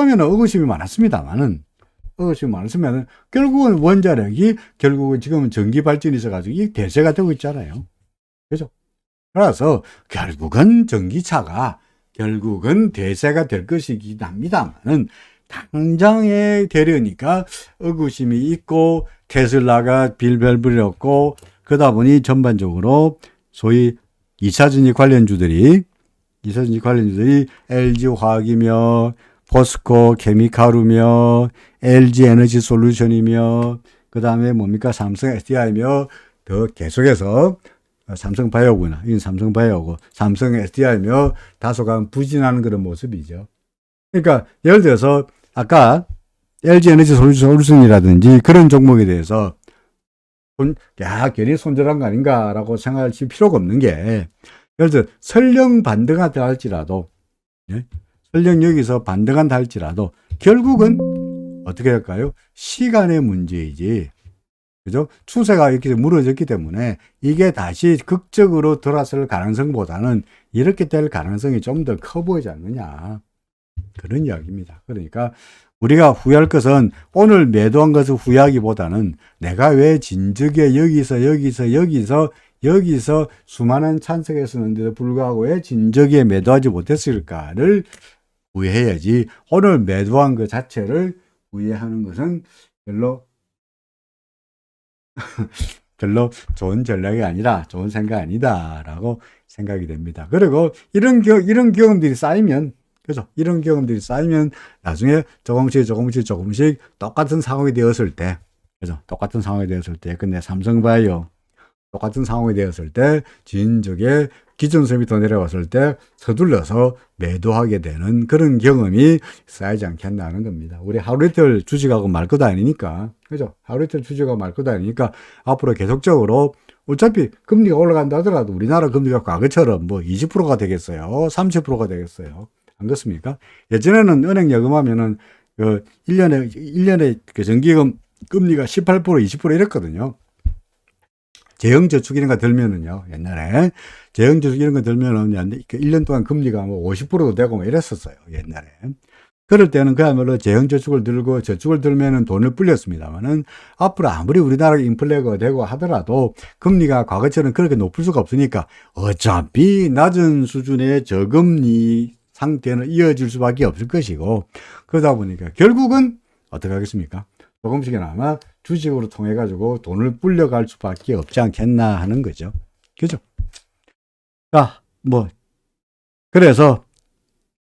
처음에는 의구심이 많았습니다만은 의구심이 많았으면 결국은 원자력이 결국은 지금은 전기 발전이 있어가지고 이 대세가 되고 있잖아요. 그죠? 그래서 결국은 전기차가 결국은 대세가 될 것이긴 합니다만은 당장에 되려니까 의구심이 있고 테슬라가 빌벨불렸고 그러다 보니 전반적으로 소위 2차 전지 관련주들이 2차 전지 관련주들이 LG화학이며 포스코 케미카루며 LG 에너지 솔루션이며 그 다음에 뭡니까 삼성 SDI며 더 계속해서 삼성 바이오구나 이건 삼성 바이오고 삼성 SDI며 다소간 부진하는 그런 모습이죠. 그러니까 예를 들어서 아까 LG 에너지 솔루션이라든지 그런 종목에 대해서 손, 야, 괜히 손절한 거 아닌가라고 생각하실 필요가 없는 게, 예를 들어, 설령 반등한다 할지라도, 예? 설령 여기서 반등한다 할지라도, 결국은 어떻게 할까요? 시간의 문제이지. 그죠? 추세가 이렇게 무너졌기 때문에 이게 다시 극적으로 돌아설 가능성보다는 이렇게 될 가능성이 좀 더 커 보이지 않느냐. 그런 이야기입니다. 그러니까 우리가 후회할 것은 오늘 매도한 것을 후회하기보다는 내가 왜 진즉에 여기서 여기서 여기서 여기서 수많은 찬성했었는데도 불구하고 왜 진즉에 매도하지 못했을까를 후회해야지 오늘 매도한 것 자체를 후회하는 것은 별로 별로 좋은 전략이 아니라 좋은 생각 아니다라고 생각이 됩니다. 그리고 이런 겨, 이런 경험들이 쌓이면 그죠? 이런 경험들이 쌓이면 나중에 조금씩 조금씩 조금씩 똑같은 상황이 되었을 때, 그죠? 똑같은 상황이 되었을 때, 근데 삼성바이오 똑같은 상황이 되었을 때, 진적에 기준선이 더 내려왔을 때 서둘러서 매도하게 되는 그런 경험이 쌓이지 않겠나는 겁니다. 우리 하루 이틀 주식하고 말 것도 아니니까, 그죠? 하루 이틀 주식하고 말 것도 아니니까 앞으로 계속적으로 어차피 금리가 올라간다 하더라도 우리나라 금리가 과거처럼 뭐 20%가 되겠어요? 30%가 되겠어요? 안 그렇습니까? 예전에는 은행 예금하면은 그 1년에 1년에 그 정기금 금리가 18% 20% 이랬거든요. 재형 저축 이런 거 들면은요. 옛날에 재형 저축 이런 거 들면은 1년 동안 금리가 뭐 50%도 되고 뭐 이랬었어요. 옛날에. 그럴 때는 그야말로 재형 저축을 들고 저축을 들면은 돈을 불렸습니다만은 앞으로 아무리 우리나라 인플레가 되고 하더라도 금리가 과거처럼 그렇게 높을 수가 없으니까 어차피 낮은 수준의 저금리 상태는 이어질 수밖에 없을 것이고 그러다 보니까 결국은 어떻게 하겠습니까? 조금씩이나마 주식으로 통해 가지고 돈을 불려갈 수밖에 없지 않겠나 하는 거죠. 그죠? 자, 뭐 그래서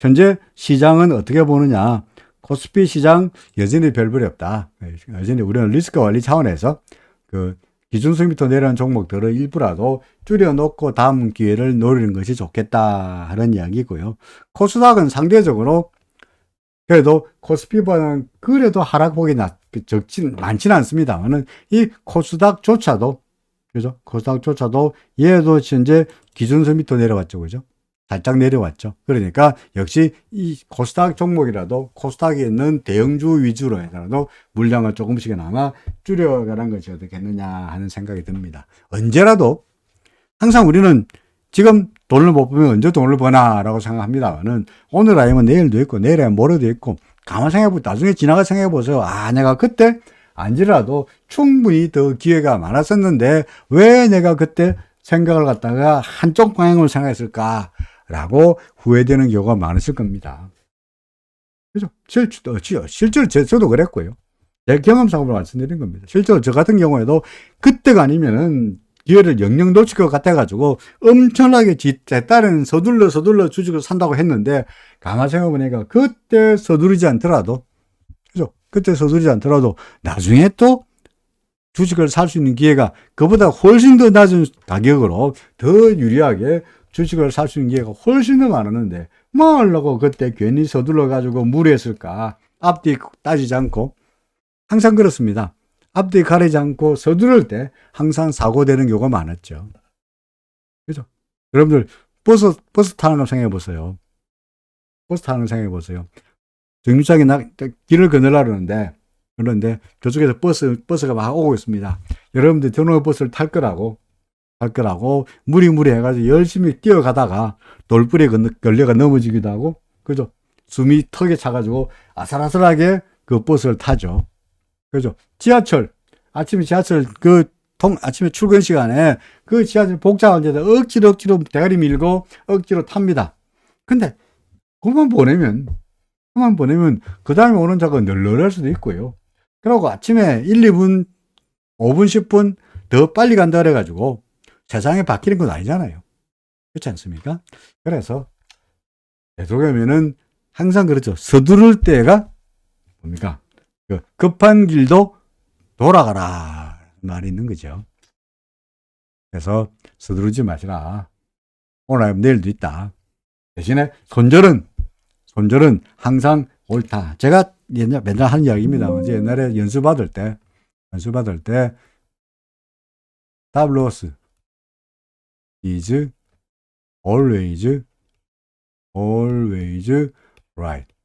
현재 시장은 어떻게 보느냐? 코스피 시장 여전히 별볼이 없다. 여전히 우리는 리스크 관리 차원에서 그 기준선 밑으로 내려온 종목들을 일부라도 줄여놓고 다음 기회를 노리는 것이 좋겠다 하는 이야기고요. 코스닥은 상대적으로 그래도 코스피보다는 그래도 하락폭이 낮, 적진, 많지는 않습니다만은 이 코스닥조차도 그죠? 코스닥조차도 얘도 현재 기준선 밑으로 내려왔죠. 그죠? 살짝 내려왔죠. 그러니까 역시 이 코스닥 종목이라도 코스닥에 있는 대형주 위주로 해서라도 물량을 조금씩이나마 줄여가는 것이 어떻겠느냐 하는 생각이 듭니다. 언제라도 항상 우리는 지금 돈을 못 벌면 언제 돈을 버나라고 생각합니다만은 오늘 아니면 내일도 있고 내일 아니면 모레도 있고 가만 생각해보 나중에 지나가 생각해 보세요. 아 내가 그때 아니라도 충분히 더 기회가 많았었는데 왜 내가 그때 생각을 갖다가 한쪽 방향으로 생각했을까? 라고 후회되는 경우가 많으실 겁니다. 그죠? 실제로, 실제로 저도 그랬고요. 제 경험상으로 말씀드린 겁니다. 실제로 저 같은 경우에도 그때가 아니면은 기회를 영영 놓칠 것 같아가지고 엄청나게 제 딸은 서둘러 서둘러 주식을 산다고 했는데 가만 생각해보니까 그때 서두르지 않더라도 그죠? 그때 서두르지 않더라도 나중에 또 주식을 살 수 있는 기회가 그보다 훨씬 더 낮은 가격으로 더 유리하게 주식을 살 수 있는 기회가 훨씬 더 많았는데 뭐 하려고 그때 괜히 서둘러 가지고 무리했을까 앞뒤 따지지 않고 항상 그렇습니다. 앞뒤 가리지 않고 서두를 때 항상 사고되는 경우가 많았죠. 그죠? 여러분들 버스 버스 타는 거 생각해 보세요. 버스 타는 거 생각해 보세요. 정류장에 나 길을 건너려는데 그런데 저쪽에서 버스 버스가 막 오고 있습니다. 여러분들 전원 버스를 탈 거라고 할 거라고 무리무리 해가지고 열심히 뛰어가다가 돌불에 걸려가 넘어지기도 하고 그죠? 숨이 턱에 차가지고 아슬아슬하게 그 버스를 타죠. 그죠? 지하철 아침에 지하철 그 통 아침에 출근 시간에 그 지하철 복잡한 데다 억지로 억지로 대가리 밀고 억지로 탑니다. 근데 그만 보내면 그만 보내면 그 다음에 오는 차가 널널할 수도 있고요. 그러고 아침에 1, 2분, 5분, 10분 더 빨리 간다 그래가지고 세상이 바뀌는 건 아니잖아요. 그렇지 않습니까? 그래서 되도록이면은 항상 그렇죠. 서두를 때가 뭡니까? 그 급한 길도 돌아가라 말이 있는 거죠. 그래서 서두르지 마시라. 오늘 내일도 있다. 대신에 손절은 손절은 항상 옳다. 제가 옛날 맨날 하는 이야기입니다. 이제 옛날에 연수 받을 때 연수 받을 때 답로스 is always always right.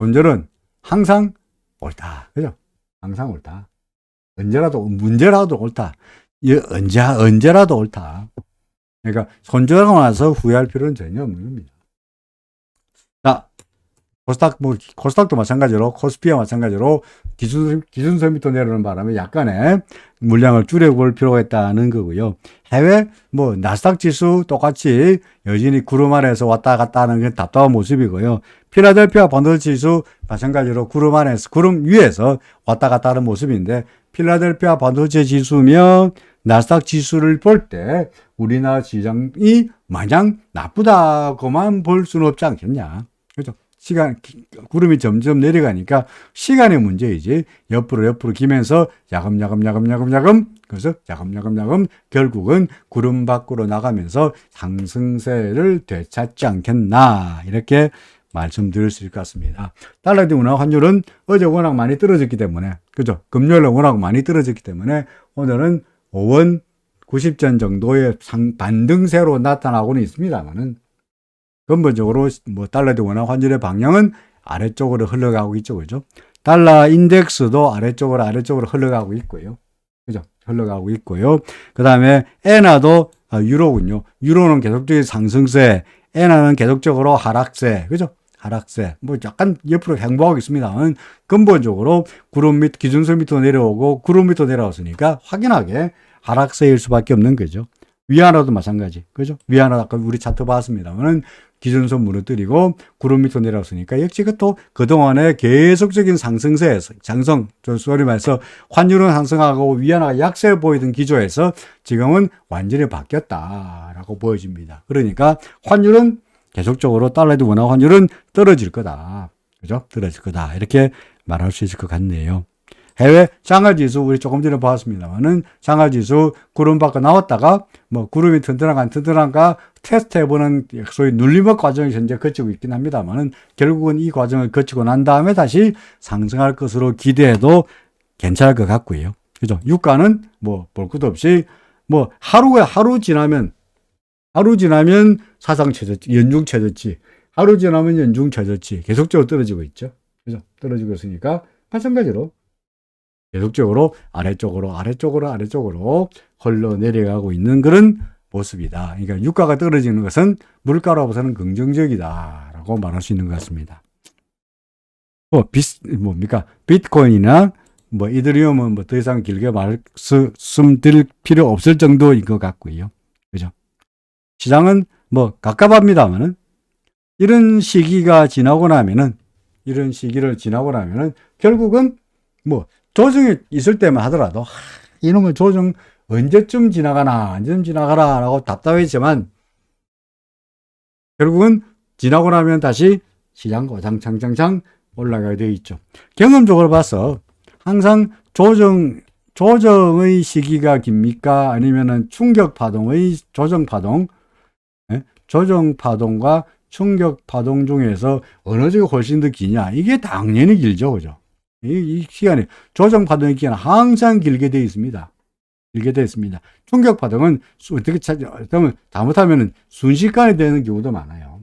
손절은 항상 옳다. 그죠? 항상 옳다. 언제라도 문제라도 옳다. 이 언제 언제라도 옳다. 그러니까 손절하고 나서 후회할 필요는 전혀 없는 겁니다. 자, 코스닥 뭐 코스닥도 마찬가지로 코스피와 마찬가지로 기준 기준선 밑으로 내려오는 바람에 약간의 물량을 줄여볼 필요가 있다는 거고요. 해외 뭐 나스닥 지수 똑같이 여전히 구름 아래에서 왔다 갔다 하는 게 답답한 모습이고요. 필라델피아 반도체 지수 마찬가지로 구름 안에서 구름 위에서 왔다 갔다 하는 모습인데 필라델피아 반도체 지수면 나스닥 지수를 볼 때 우리나라 시장이 마냥 나쁘다고만 볼 수는 없지 않겠냐. 그죠? 시간, 기- 구름이 점점 내려가니까 시간의 문제이지. 옆으로 옆으로 기면서 야금야금 야금야금 야금 그래서 야금야금 야금 결국은 구름 밖으로 나가면서 상승세를 되찾지 않겠나. 이렇게 말씀드릴 수 있을 것 같습니다. 달러대 운화 환율은 어제 워낙 많이 떨어졌기 때문에, 그죠? 금요일에 워낙 많이 떨어졌기 때문에 오늘은 5원 90전 정도의 상, 반등세로 나타나고는 있습니다만은 근본적으로 뭐 달러 대 원화 환율의 방향은 아래쪽으로 흘러가고 있죠. 그죠? 달러 인덱스도 아래쪽으로 아래쪽으로 흘러가고 있고요. 그죠? 흘러가고 있고요. 그 다음에 엔화도 아, 유로군요. 유로는 계속적인 상승세, 엔화는 계속적으로 하락세. 그죠? 하락세. 뭐 약간 옆으로 행보하고 있습니다만 근본적으로 구름 밑 기준선 밑으로 내려오고 구름 밑으로 내려왔으니까 확연하게 하락세일 수밖에 없는 거죠. 위안화도 마찬가지. 그죠? 위안화 아까 우리 차트 봤습니다만은 기준선 무너뜨리고 구름 밑으로 내려왔으니까 역시 그또 그동안의 계속적인 상승세에서 장성 저 소리 말해서 환율은 상승하고 위안화가 약세 보이던 기조에서 지금은 완전히 바뀌었다라고 보여집니다. 그러니까 환율은 계속적으로 달러드 원화 환율은 떨어질 거다. 그죠? 떨어질 거다. 이렇게 말할 수 있을 것 같네요. 해외 장하 지수 우리 조금 전에 봤습니다만은 장하 지수 구름 밖에 나왔다가 뭐 구름이 튼튼한가 안 튼튼한가 테스트 해보는 소위 눌림목 과정이 현재 거치고 있긴 합니다만은 결국은 이 과정을 거치고 난 다음에 다시 상승할 것으로 기대해도 괜찮을 것 같고요. 그죠? 유가는 뭐 볼 것도 없이 뭐 하루가 하루 지나면 하루 지나면 사상 최저치, 연중 최저치, 하루 지나면 연중 최저치 계속적으로 떨어지고 있죠. 그죠? 떨어지고 있으니까 마찬가지로 계속적으로 아래쪽으로 아래쪽으로 아래쪽으로 흘러 내려가고 있는 그런 모습이다. 그러니까 유가가 떨어지는 것은 물가로부터는 긍정적이다라고 말할 수 있는 것 같습니다. 뭐 비스 뭡니까 비트코인이나 뭐 이더리움은 뭐 더 이상 길게 말씀드릴 필요 없을 정도인 것 같고요. 그죠? 시장은 뭐 갑갑합니다만은 이런 시기가 지나고 나면은 이런 시기를 지나고 나면은 결국은 뭐 조정이 있을 때만 하더라도 하, 이놈의 조정 언제쯤 지나가나 언제쯤 지나가라 라고 답답했지만 결국은 지나고 나면 다시 시장 고장창창창 올라가게 되어 있죠. 경험적으로 봐서 항상 조정 조정의 시기가 깁니까? 아니면은 충격 파동의 조정 파동? 예? 조정 파동과 충격 파동 중에서 어느 쪽이 훨씬 더 기냐? 이게 당연히 길죠. 그죠 이, 이 시간에 조정 파동의 기간은 항상 길게 되어 있습니다. 길게 되어 있습니다. 충격 파동은 수- 어떻게 찾, 그러면 잘못하면 순식간에 되는 경우도 많아요.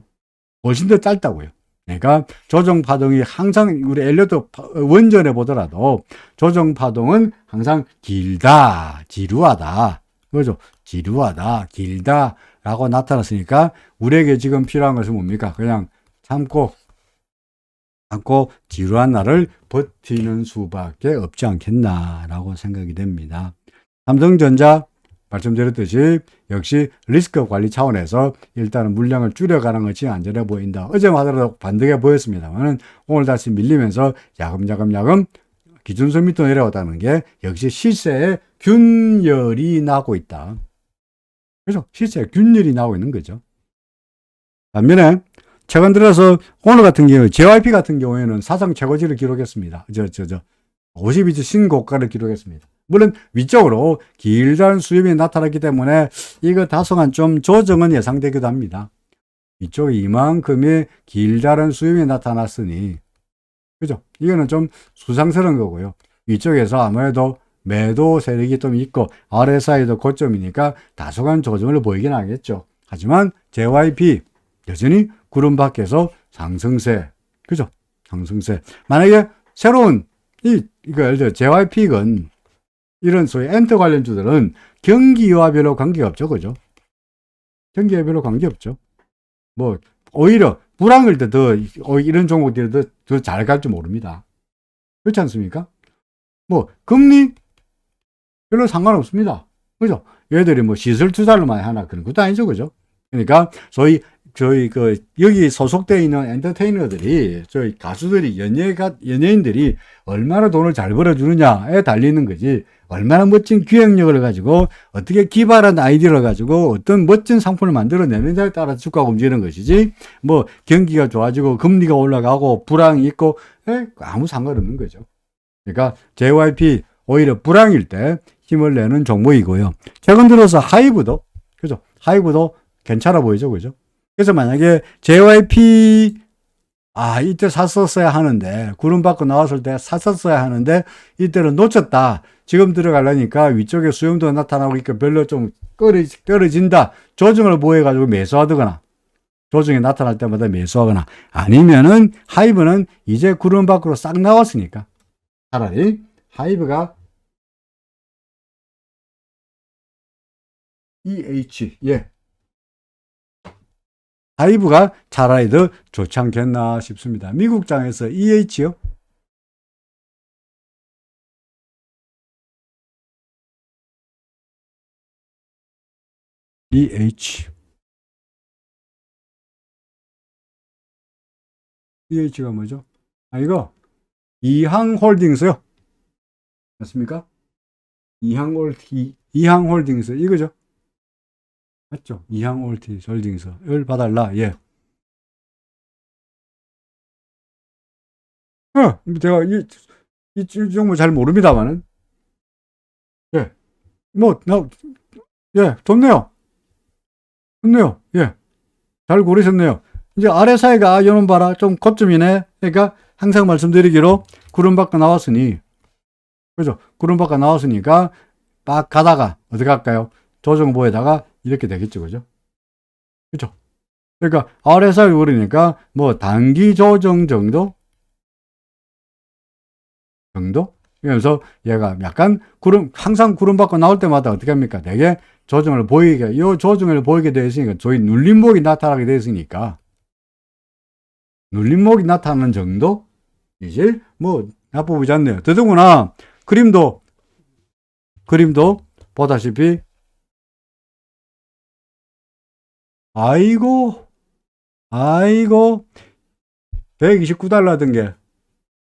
훨씬 더 짧다고요. 그러니까 조정 파동이 항상 우리 엘리어트 파- 원전에 보더라도 조정 파동은 항상 길다, 지루하다. 그죠? 지루하다, 길다, 라고 나타났으니까 우리에게 지금 필요한 것은 뭡니까? 그냥 참고 참고 지루한 날을 버티는 수밖에 없지 않겠나라고 생각이 됩니다. 삼성전자 말씀드렸듯이 역시 리스크 관리 차원에서 일단은 물량을 줄여가는 것이 안전해 보인다. 어제만 하더라도 반등해 보였습니다만은 오늘 다시 밀리면서 야금야금야금 기준선 밑으로 내려왔다는 게 역시 시세에 균열이 나고 있다. 그래서 시세에 균열이 나고 있는 거죠. 반면에 최근 들어서 오늘 같은 경우 JYP 같은 경우에는 사상 최고치를 기록했습니다. 저 저 저 52주 신고가를 기록했습니다. 물론 위쪽으로 길다란 수렴이 나타났기 때문에 이거 다소간 좀 조정은 예상되기도 합니다. 이쪽에 이만큼의 길다란 수렴이 나타났으니 그죠? 이거는 좀 수상스러운 거고요. 위쪽에서 아무래도 매도 세력이 좀 있고 RSI도 고점이니까 다소간 조정을 보이긴 하겠죠. 하지만 JYP 여전히 구름 밖에서 상승세 그죠? 상승세 만약에 새로운 이 이거 예를 들어 JYP건 이런 소위 엔터 관련주들은 경기와 별로 관계가 없죠. 그죠? 경기와 별로 관계없죠. 뭐, 오히려 불황일 때 더, 어, 이런 종목들이 더, 더 잘갈줄 모릅니다. 그렇지 않습니까? 뭐, 금리 별로 상관없습니다. 그죠? 얘들이 뭐 시설 투자를만 하나 그런 것도 아니죠. 그죠? 그러니까 소위 저희 그 여기 소속되어 있는 엔터테이너들이 저희 가수들이 연예가 연예인들이 얼마나 돈을 잘 벌어주느냐에 달리는 거지 얼마나 멋진 기획력을 가지고 어떻게 기발한 아이디어를 가지고 어떤 멋진 상품을 만들어내느냐에 따라 주가가 움직이는 것이지 뭐 경기가 좋아지고 금리가 올라가고 불황이 있고 에? 아무 상관없는 거죠. 그러니까 JYP 오히려 불황일 때 힘을 내는 종목이고요. 최근 들어서 하이브도 그죠? 하이브도 괜찮아 보이죠, 그죠? 그래서 만약에 JYP 아 이때 샀었어야 하는데 구름 밖으로 나왔을 때 샀었어야 하는데 이때는 놓쳤다. 지금 들어가려니까 위쪽에 수용도 나타나고 있고 별로 좀 떨어진다. 조정을 보여가지고 매수하거나 조정이 나타날 때마다 매수하거나 아니면은 하이브는 이제 구름 밖으로 싹 나왔으니까 차라리 하이브가 EH 예 하이브가 차라리 더 좋지 않겠나 싶습니다. 미국장에서 EH요? EH EH가 뭐죠? 아 이거 이항 홀딩스요. 맞습니까? 이항 홀 이항 홀딩스 이거죠? 맞죠? 이항홀티 홀딩스를 봐달라. 예. 어, 제가 이, 이, 이 정보 잘 모릅니다만은. 예. 뭐, 나, 예, 좋네요. 좋네요. 예. 잘 고르셨네요. 이제 아래 사이가 요놈 봐라. 좀 고점이네. 그러니까 항상 말씀드리기로 구름 밖에 나왔으니, 그죠? 구름 밖에 나왔으니까 막 가다가 어떻게 할까요? 조정 보에다가 이렇게 되겠죠. 그죠? 그죠? 그러니까 사이 오르니까 뭐 단기 조정 정도? 정도? 그래서 얘가 약간 구름, 항상 구름 밖으로 나올 때마다 어떻게 합니까? 되게 조정을 보이게, 이 조정을 보이게 되어 있으니까 저희 눌림목이 나타나게 되어 있으니까 눌림목이 나타나는 정도? 이제 뭐 나쁘지 않네요. 더더구나 그림도 그림도 보다시피 아이고 아이고 129달러 하던 게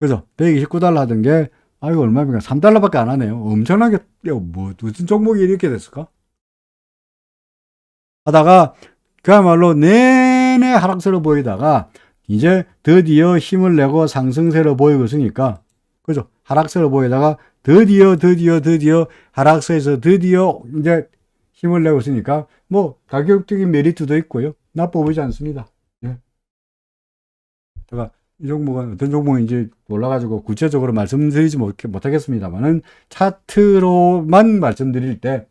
그죠? 129달러 하던 게 아이고 얼마입니까? 3달러밖에 안 하네요. 엄청나게 뭐 무슨 종목이 이렇게 됐을까? 하다가 그야말로 내내 하락세로 보이다가 이제 드디어 힘을 내고 상승세로 보이고 있으니까 그죠? 하락세로 보이다가 드디어 드디어 드디어 하락세에서 드디어 이제 힘을 내고 있으니까 뭐 가격적인 메리트도 있고요. 나빠 보이지 않습니다. 예. 제가 이 종목은 어떤 종목인지 몰라가지고 구체적으로 말씀드리지 못, 못하겠습니다만은 차트로만 말씀드릴 때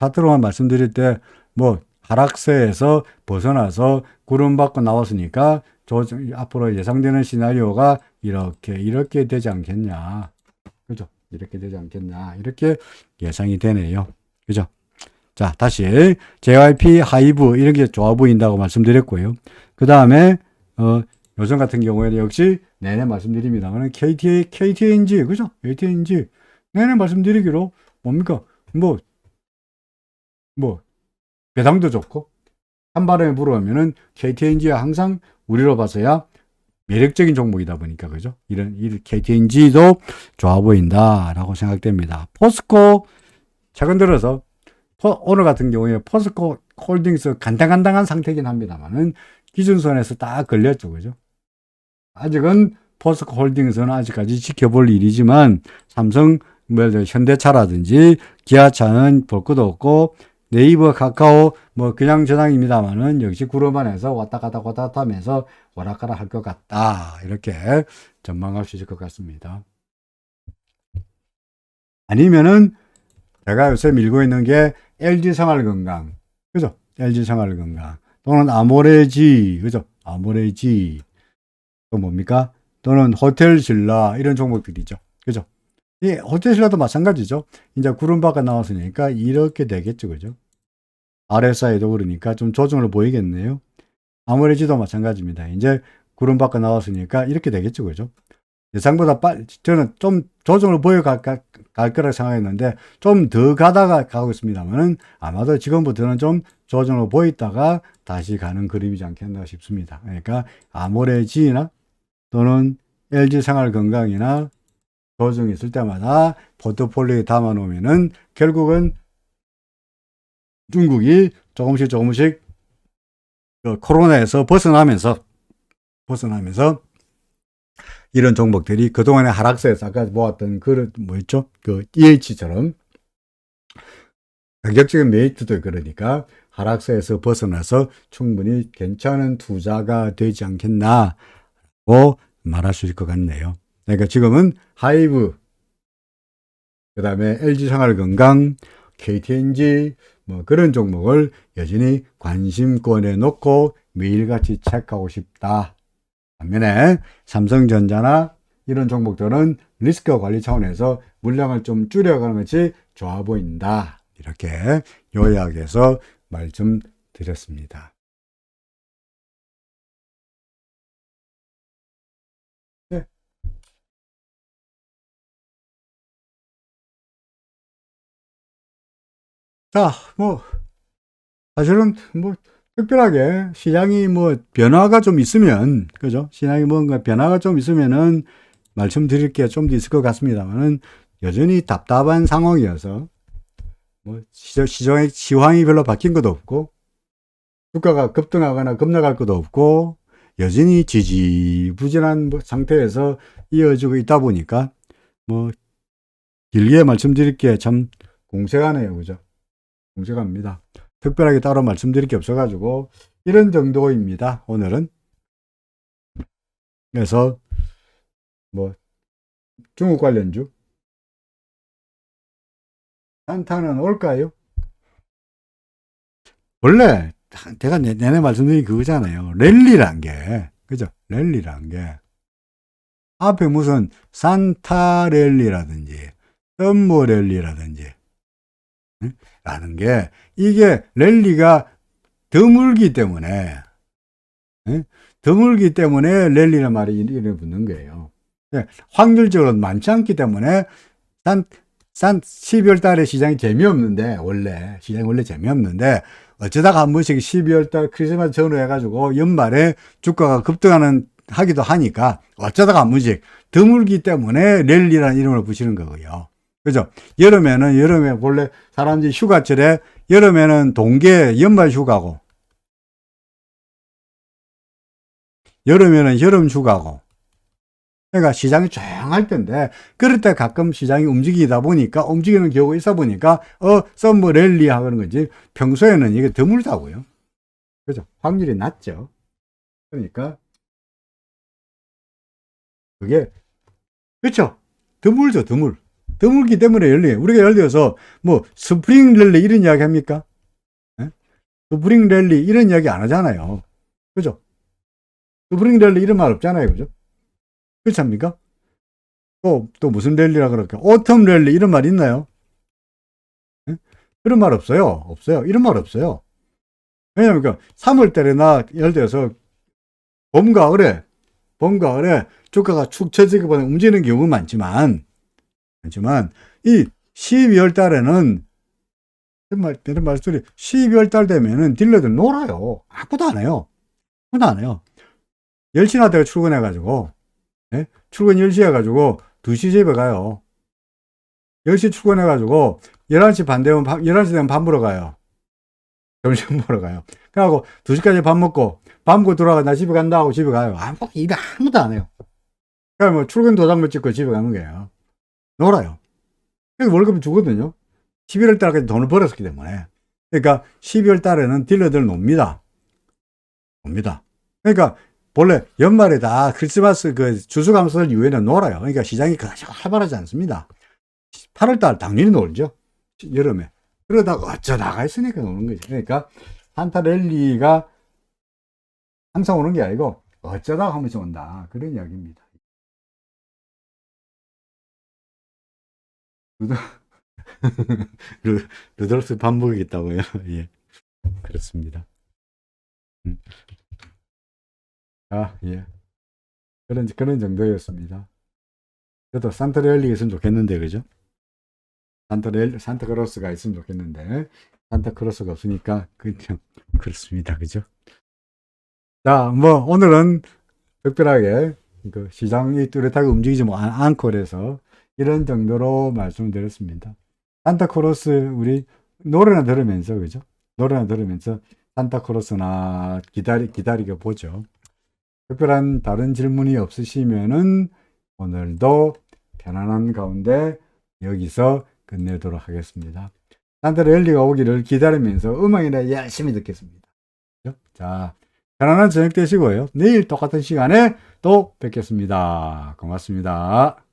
차트로만 말씀드릴 때 뭐 하락세에서 벗어나서 구름 밖으로 나왔으니까 조, 앞으로 예상되는 시나리오가 이렇게 이렇게 되지 않겠냐 그죠 이렇게 되지 않겠냐 이렇게 예상이 되네요 그죠 자, 다시 JYP 하이브 이런 게 좋아 보인다고 말씀드렸고요. 그 다음에 어, 요즘 같은 경우에는 역시 내내 말씀드립니다만 KT KTNG 그죠? KTNG 내내 말씀드리기로 뭡니까? 뭐 뭐 배당도 좋고 한 발음에 불어오면은 KTNG가 항상 우리로 봐서야 매력적인 종목이다 보니까 그죠? 이런 이 KTNG도 좋아 보인다라고 생각됩니다. 포스코 최근 들어서 포- 오늘 같은 경우에 포스코 홀딩스 간당간당한 상태긴 합니다만은 기준선에서 딱 걸렸죠, 그죠? 아직은 포스코 홀딩스는 아직까지 지켜볼 일이지만 삼성, 뭐 현대차라든지 기아차는 볼 것도 없고 네이버, 카카오 뭐 그냥 저당입니다만은 역시 구름 안에서 왔다 갔다 왔다 갔다 하면서 오락가락 할 것 같다 이렇게 전망할 수 있을 것 같습니다. 아니면은 제가 요새 밀고 있는 게 LG 생활건강 그죠? LG 생활건강 또는 아모레지 그죠? 아모레지 또 뭡니까? 또는 호텔 신라 이런 종목들이죠. 그죠? 이 호텔 신라도 마찬가지죠. 이제 구름바가 나왔으니까 이렇게 되겠죠. 그죠? RSI도 그러니까 좀 조정을 보이겠네요. 아모레지도 마찬가지입니다. 이제 구름바가 나왔으니까 이렇게 되겠죠. 그죠? 예상보다 빨리 저는 좀 조정을 보여갈 갈, 갈 거라고 생각했는데 좀 더 가다가 가고 있습니다만은 아마도 지금부터는 좀 조정을 보였다가 다시 가는 그림이지 않겠나 싶습니다. 그러니까 아모레지나 또는 LG 생활 건강이나 조정이 있을 때마다 포트폴리오에 담아 놓으면은 결국은 중국이 조금씩 조금씩 그 코로나에서 벗어나면서 벗어나면서 이런 종목들이 그동안의 하락세에서 아까 모았던 그 뭐였죠? 그 EH처럼 가격적인 메리트도 그러니까 하락세에서 벗어나서 충분히 괜찮은 투자가 되지 않겠나고 말할 수 있을 것 같네요. 그러니까 지금은 하이브, 그 다음에 LG 생활건강, KTNG 뭐 그런 종목을 여전히 관심권에 놓고 매일같이 체크하고 싶다. 반면에 삼성전자나 이런 종목들은 리스크 관리 차원에서 물량을 좀 줄여가는 것이 좋아 보인다. 이렇게 요약해서 말씀드렸습니다. 네. 자, 뭐, 사실은 뭐, 특별하게 시장이 뭐 변화가 좀 있으면, 그죠? 시장이 뭔가 변화가 좀 있으면은 말씀드릴 게 좀 더 있을 것 같습니다만은 여전히 답답한 상황이어서 뭐 시장, 시장의 시황이 별로 바뀐 것도 없고 주가가 급등하거나 급락할 것도 없고 여전히 지지부진한 뭐 상태에서 이어지고 있다 보니까 뭐 길게 말씀드릴 게 참 공색하네요. 그죠? 공색합니다. 특별하게 따로 말씀드릴 게 없어가지고 이런 정도입니다. 오늘은. 그래서 뭐 중국 관련주 한타는 올까요? 원래 제가 내- 내내 말씀드린 그거잖아요. 랠리란 게 그죠? 랠리란 게 앞에 무슨 산타 랠리라든지 썸머 랠리라든지 응? 라는 게 이게 랠리가 드물기 때문에 응? 드물기 때문에 랠리란 말이 이래 붙는 거예요. 예, 확률적으로 많지 않기 때문에 산, 산 12월 달에 시장이 재미없는데 원래 시장이 원래 재미없는데 어쩌다가 한 번씩 12월 달 크리스마스 전후 해가지고 연말에 주가가 급등하는 하기도 하니까 어쩌다가 한 번씩 드물기 때문에 랠리라는 이름을 붙이는 거고요. 그죠? 여름에는 여름에 원래 사람들이 휴가철에 여름에는 동계 연말 휴가고 여름에는 여름 휴가고 그러니까 시장이 조용할 텐데 그럴 때 가끔 시장이 움직이다 보니까 움직이는 경우가 있어 보니까 어 썸머 랠리 하는 거지 평소에는 이게 드물다고요. 그죠? 확률이 낮죠. 그러니까 그게 그렇죠. 드물죠, 드물. 드물기 때문에 열리. 우리가 예를 들어서 뭐 스프링 랠리 이런 이야기 합니까? 예? 스프링 랠리 이런 이야기 안 하잖아요. 그죠? 스프링 랠리 이런 말 없잖아요. 그죠? 그렇지 않습니까? 또, 또 무슨 랠리라 그럴까? 오텀 랠리 이런 말 있나요? 예? 그런 말 없어요. 없어요. 이런 말 없어요. 왜냐면 그 3월 달에나 예를 들어서 봄, 가을에, 봄, 가을에 주가가 축 처지기 보다 움직이는 경우는 많지만, 많지만, 이 12월 달에는, 이런 말, 이런 말소리, 12월 달 되면은 딜러들 놀아요. 아무도 안 해요. 아무도 안 해요. 10시나 내가 출근해가지고, 예? 출근 10시 해가지고, 2시 집에 가요. 10시 출근해가지고, 11시 반 되면, 밥, 11시 되면 밥 먹으러 가요. 점심 먹으러 가요. 그래갖고, 2시까지 밥 먹고, 밥 먹고 돌아가, 나 집에 간다 하고 집에 가요. 아무, 일을 아무도 안 해요. 그냥 뭐, 출근 도장만 찍고 집에 가는 거예요. 놀아요. 월급이 주거든요. 11월 달까지 돈을 벌었기 때문에. 그러니까, 12월 달에는 딜러들 놉니다. 놉니다. 그러니까, 본래 연말에 다 크리스마스 그 주수감사절 이후에는 놀아요. 그러니까 시장이 그다지 활발하지 않습니다. 8월 달 당연히 놀죠. 여름에. 그러다가 어쩌다가 있으니까 노는 거지. 그러니까 산타 랠리가 항상 오는 게 아니고 어쩌다가 한 번씩 온다. 그런 이야기입니다. 루, 루돌프 밥 먹겠다고요? 예. 그렇습니다. 음. 아, 예. 그런, 그런 정도였습니다. 저도 산타랠리가 있으면 좋겠는데, 그죠? 산타랠, 산타크로스가 있으면 좋겠는데, 산타크로스가 없으니까, 그냥, 그렇습니다. 그죠? 자, 뭐, 오늘은 특별하게, 그, 시장이 뚜렷하게 움직이지 뭐 않- 않고 그래서, 이런 정도로 말씀드렸습니다. 산타크로스, 우리, 노래나 들으면서, 그죠? 노래나 들으면서, 산타크로스나 기다리, 기다리게 보죠. 특별한 다른 질문이 없으시면은 오늘도 편안한 가운데 여기서 끝내도록 하겠습니다. 산타 랠리가 오기를 기다리면서 음악이나 열심히 듣겠습니다. 그죠? 자, 편안한 저녁 되시고요. 내일 똑같은 시간에 또 뵙겠습니다. 고맙습니다.